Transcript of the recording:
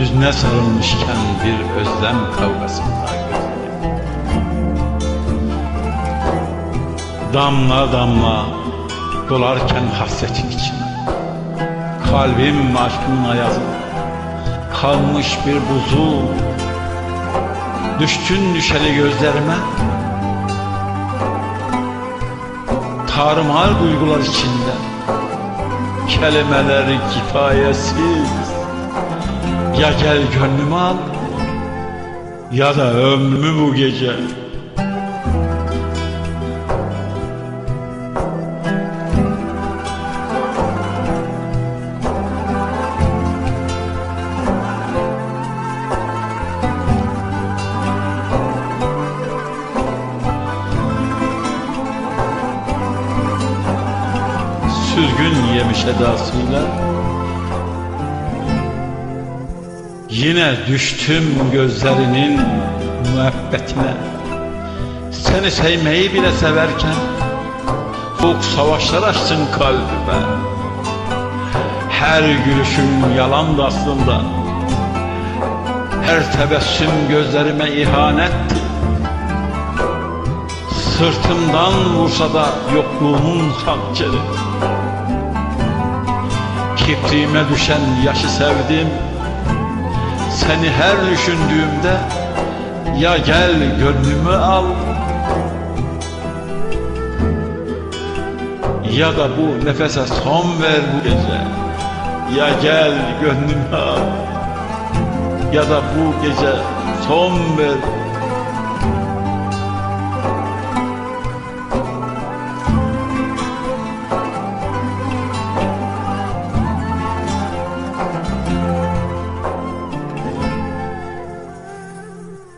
Özüne sarılmışken bir özlem kavgasında gözlerim. Damla damla dolarken hasretin içine Kalbim aşkınla yazılı Kalmış bir buzu. Düştün düşeli gözlerime. Tarumar duygular içinde. Kelimeler kifayetsiz Ya gel gönlümü al Ya da ömrümü bu gece. Süzgün yemiş edasıyla Yine düştüm gözlerinin muhabbetine. Seni sevmeyi bile severken Soğuk savaşlar açtın kalbime. Her gülüşün yalandı aslında. Her tebessüm gözlerime ihanetti Sırtımdan vursa da yokluğumun hançeri Kipriğime düşen yaşı sevdim Seni her düşündüğümde Ya gel gönlümü al Ya da bu nefese son ver bu gece. Ya gel gönlümü al Ya da bu gece son ver